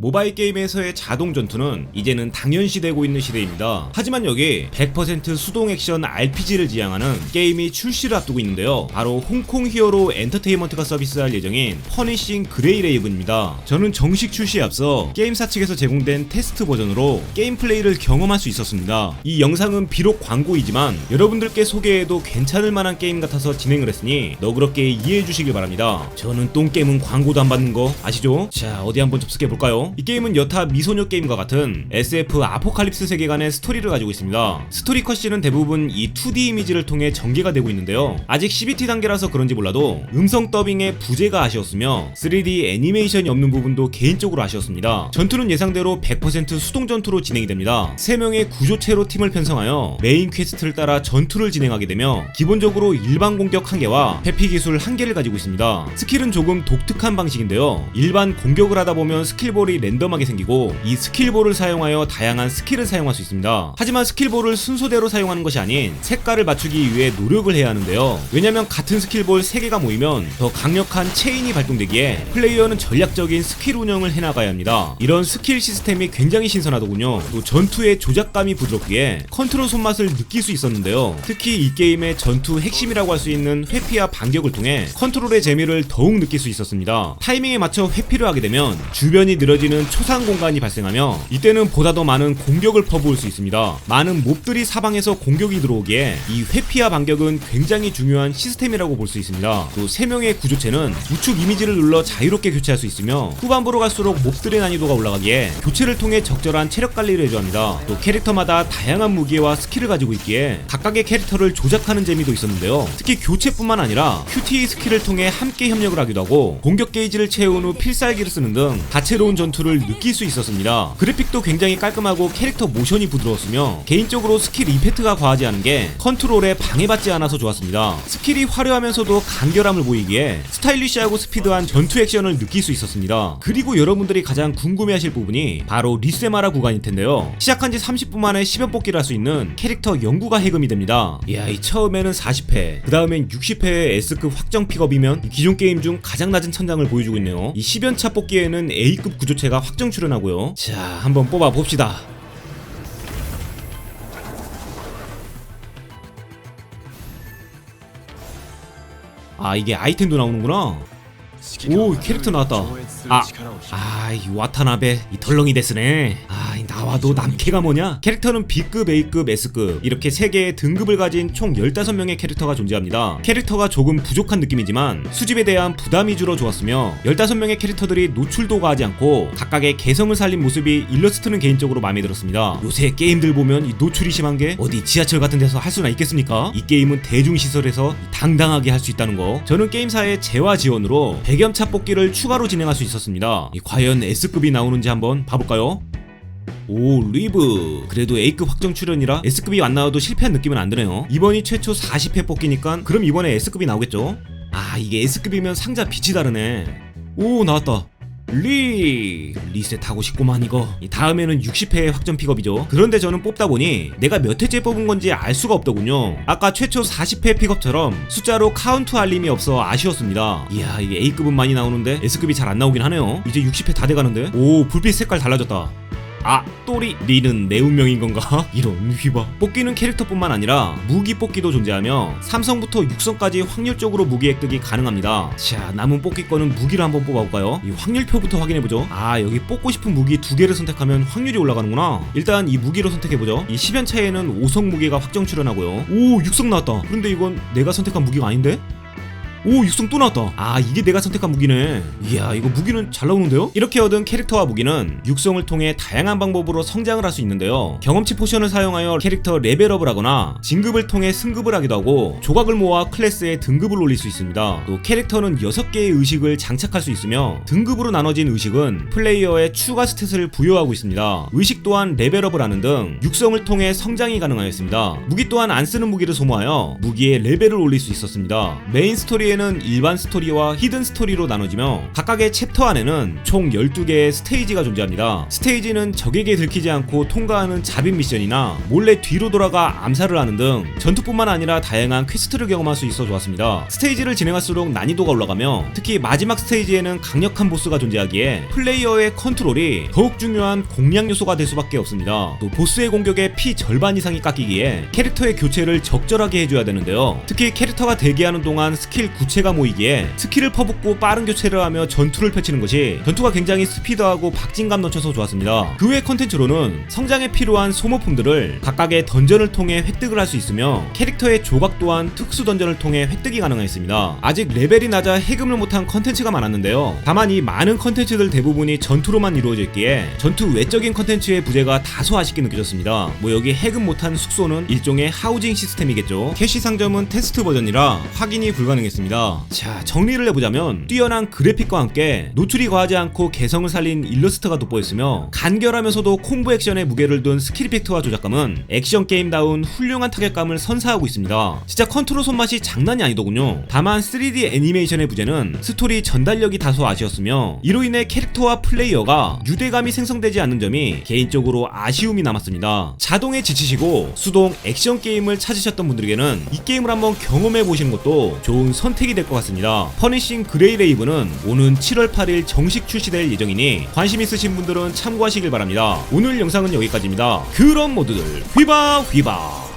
모바일 게임에서의 자동 전투는 이제는 당연시되고 있는 시대입니다. 하지만 여기 100% 수동 액션 RPG를 지향하는 게임이 출시를 앞두고 있는데요. 바로 홍콩 히어로 엔터테인먼트가 서비스할 예정인 퍼니싱 그레이 레이븐입니다. 저는 정식 출시에 앞서 게임사 측에서 제공된 테스트 버전으로 게임 플레이를 경험할 수 있었습니다. 이 영상은 비록 광고이지만 여러분들께 소개해도 괜찮을 만한 게임 같아서 진행을 했으니 너그럽게 이해해 주시길 바랍니다. 저는 똥게임은 광고도 안 받는 거 아시죠? 자 어디 한번 접속해 볼까요? 이 게임은 여타 미소녀 게임과 같은 SF 아포칼립스 세계관의 스토리를 가지고 있습니다. 스토리 컷신은 대부분 이 2D 이미지를 통해 전개가 되고 있는데요. 아직 CBT 단계라서 그런지 몰라도 음성 더빙의 부재가 아쉬웠으며 3D 애니메이션이 없는 부분도 개인적으로 아쉬웠습니다. 전투는 예상대로 100% 수동 전투로 진행이 됩니다. 3명의 구조체로 팀을 편성하여 메인 퀘스트를 따라 전투를 진행하게 되며 기본적으로 일반 공격 1개와 회피 기술 1개를 가지고 있습니다. 스킬은 조금 독특한 방식인데요. 일반 공격을 하다 보면 스킬볼이 랜덤하게 생기고 이 스킬볼을 사용하여 다양한 스킬을 사용할 수 있습니다. 하지만 스킬볼을 순서대로 사용하는 것이 아닌 색깔을 맞추기 위해 노력을 해야 하는데요. 왜냐면 같은 스킬볼 3개가 모이면 더 강력한 체인이 발동되기에 플레이어는 전략적인 스킬 운영을 해나가야 합니다. 이런 스킬 시스템이 굉장히 신선하더군요. 또 전투의 조작감이 부드럽기에 컨트롤 손맛을 느낄 수 있었는데요. 특히 이 게임의 전투 핵심이라고 할 수 있는 회피와 반격을 통해 컨트롤의 재미를 더욱 느낄 수 있었습니다. 타이밍에 맞춰 회피를 하게 되면 주변이 늘어 지는 초상 공간이 발생하며 이때는 보다 더 많은 공격을 퍼부을 수 있습니다. 많은 몹들이 사방에서 공격이 들어오기에 이 회피와 반격은 굉장히 중요한 시스템이라고 볼 수 있습니다. 또 3명의 구조체는 우측 이미지를 눌러 자유롭게 교체할 수 있으며 후반부로 갈수록 몹들의 난이도가 올라가기에 교체를 통해 적절한 체력 관리를 해줘야 합니다. 또 캐릭터마다 다양한 무기와 스킬을 가지고 있기에 각각의 캐릭터를 조작하는 재미도 있었는데요. 특히 교체뿐만 아니라 QTE 스킬을 통해 함께 협력을 하기도 하고 공격 게이지를 채운 후 필살기를 쓰는 등 다채로운 전투 를 느낄 수 있었습니다. 그래픽도 굉장히 깔끔하고 캐릭터 모션이 부드러웠으며 개인적으로 스킬 이펙트가 과하지 않은 게 컨트롤에 방해받지 않아서 좋았습니다. 스킬이 화려하면서도 간결함을 보이기에 스타일리시하고 스피드한 전투 액션을 느낄 수 있었습니다. 그리고 여러분들이 가장 궁금해하실 부분이 바로 리세마라 구간일 텐데요. 시작한 지 30분 만에 10연 뽑기를 할 수 있는 캐릭터 연구가 해금이 됩니다. 이야 이 처음에는 40회, 그 다음엔 60회의 S급 확정 픽업이면 이 기존 게임 중 가장 낮은 천장을 보여주고 있네요. 이 10연차 뽑기에는 A급 구조체 가 확정 출연하고요. 자 한번 뽑아 봅시다. 아 이게 아이템도 나오는구나. 오 캐릭터 나왔다. 아, 아, 이 와타나베 이 덜렁이 데스네. 아, 이 나와도 남캐가 뭐냐? 캐릭터는 B급, A급, S급 이렇게 세 개의 등급을 가진 총 15명의 캐릭터가 존재합니다. 캐릭터가 조금 부족한 느낌이지만 수집에 대한 부담이 줄어 좋았으며 15명의 캐릭터들이 노출도 가 하지 않고 각각의 개성을 살린 모습이 일러스트는 개인적으로 마음에 들었습니다. 요새 게임들 보면 이 노출이 심한 게 어디 지하철 같은 데서 할 수나 있겠습니까? 이 게임은 대중시설에서 당당하게 할 수 있다는 거. 저는 게임사의 재화 지원으로 배경차 뽑기를 추가로 진행할 수 있었습니다. 이 과연 S급이 나오는지 한번 봐볼까요? 오 리브. 그래도 A급 확정 출연이라 S급이 안 나와도 실패한 느낌은 안 드네요. 이번이 최초 40회 뽑기니까 그럼 이번에 S급이 나오겠죠? 아 이게 S급이면 상자 빛이 다르네. 오 나왔다. 리. 리셋하고 싶구만 이거. 이 다음에는 60회 확정 픽업이죠. 그런데 저는 뽑다 보니 내가 몇 회째 뽑은 건지 알 수가 없더군요. 아까 최초 40회 픽업처럼 숫자로 카운트 알림이 없어 아쉬웠습니다. 이야 이게 A급은 많이 나오는데 S급이 잘 안 나오긴 하네요. 이제 60회 다 돼가는데? 오 불빛 색깔 달라졌다 아 또리 리는 내 운명인 건가? 이런 휘바. 뽑기는 캐릭터뿐만 아니라 무기 뽑기도 존재하며 삼성부터 육성까지 확률적으로 무기 획득이 가능합니다. 자 남은 뽑기권은 무기를 한번 뽑아볼까요? 이 확률표부터 확인해보죠. 아 여기 뽑고 싶은 무기 두 개를 선택하면 확률이 올라가는구나. 일단 이 무기로 선택해보죠. 이 10연 차에는 5성 무기가 확정 출연하고요. 오 6성 나왔다. 그런데 이건 내가 선택한 무기가 아닌데? 오 육성 또 나왔다. 아 이게 내가 선택한 무기네. 이야 이거 무기는 잘 나오는데요? 이렇게 얻은 캐릭터와 무기는 육성을 통해 다양한 방법으로 성장을 할 수 있는데요. 경험치 포션을 사용하여 캐릭터 레벨업을 하거나 진급을 통해 승급을 하기도 하고 조각을 모아 클래스의 등급을 올릴 수 있습니다. 또 캐릭터는 6개의 의식을 장착할 수 있으며 등급으로 나눠진 의식은 플레이어의 추가 스탯을 부여하고 있습니다. 의식 또한 레벨업을 하는 등 육성을 통해 성장이 가능하였습니다. 무기 또한 안 쓰는 무기를 소모하여 무기의 레벨을 올릴 수 있었습니다. 메인 스토리 스토리에는 일반 스토리와 히든 스토리로 나눠지며 각각의 챕터 안에는 총 12개의 스테이지가 존재합니다. 스테이지는 적에게 들키지 않고 통과하는 잡인 미션이나 몰래 뒤로 돌아가 암살을 하는 등 전투뿐만 아니라 다양한 퀘스트를 경험할 수 있어 좋았습니다. 스테이지를 진행할수록 난이도가 올라가며 특히 마지막 스테이지에는 강력한 보스가 존재하기에 플레이어의 컨트롤이 더욱 중요한 공략 요소가 될 수밖에 없습니다. 또 보스의 공격에 피 절반 이상이 깎이기에 캐릭터의 교체를 적절하게 해줘야 되는데요. 특히 캐릭터가 대기하는 동안 스킬 구체가 모이기에 스킬을 퍼붓고 빠른 교체를 하며 전투를 펼치는 것이 전투가 굉장히 스피드하고 박진감 넘쳐서 좋았습니다. 그 외 컨텐츠로는 성장에 필요한 소모품들을 각각의 던전을 통해 획득을 할 수 있으며 캐릭터의 조각 또한 특수 던전을 통해 획득이 가능했습니다. 아직 레벨이 낮아 해금을 못한 컨텐츠가 많았는데요. 다만 이 많은 컨텐츠들 대부분이 전투로만 이루어져 있기에 전투 외적인 컨텐츠의 부재가 다소 아쉽게 느껴졌습니다. 뭐 여기 해금 못한 숙소는 일종의 하우징 시스템이겠죠. 캐시 상점은 테스트 버전이라 확인이 불가능했습니다. 자 정리를 해보자면 뛰어난 그래픽과 함께 노출이 과하지 않고 개성을 살린 일러스트가 돋보였으며 간결하면서도 콤보 액션에 무게를 둔 스킬 이펙트와 조작감은 액션 게임다운 훌륭한 타격감을 선사하고 있습니다. 진짜 컨트롤 손맛이 장난이 아니더군요. 다만 3D 애니메이션의 부재는 스토리 전달력이 다소 아쉬웠으며 이로 인해 캐릭터와 플레이어가 유대감이 생성되지 않는 점이 개인적으로 아쉬움이 남았습니다. 자동에 지치시고 수동 액션 게임을 찾으셨던 분들에게는 이 게임을 한번 경험해 보시는 것도 좋은 선택 이 될 것 같습니다. 퍼니싱 그레이 레이브는 오는 7월 8일 정식 출시될 예정이니 관심 있으신 분들은 참고하시길 바랍니다. 오늘 영상은 여기까지입니다. 그런 모두들 휘바 휘바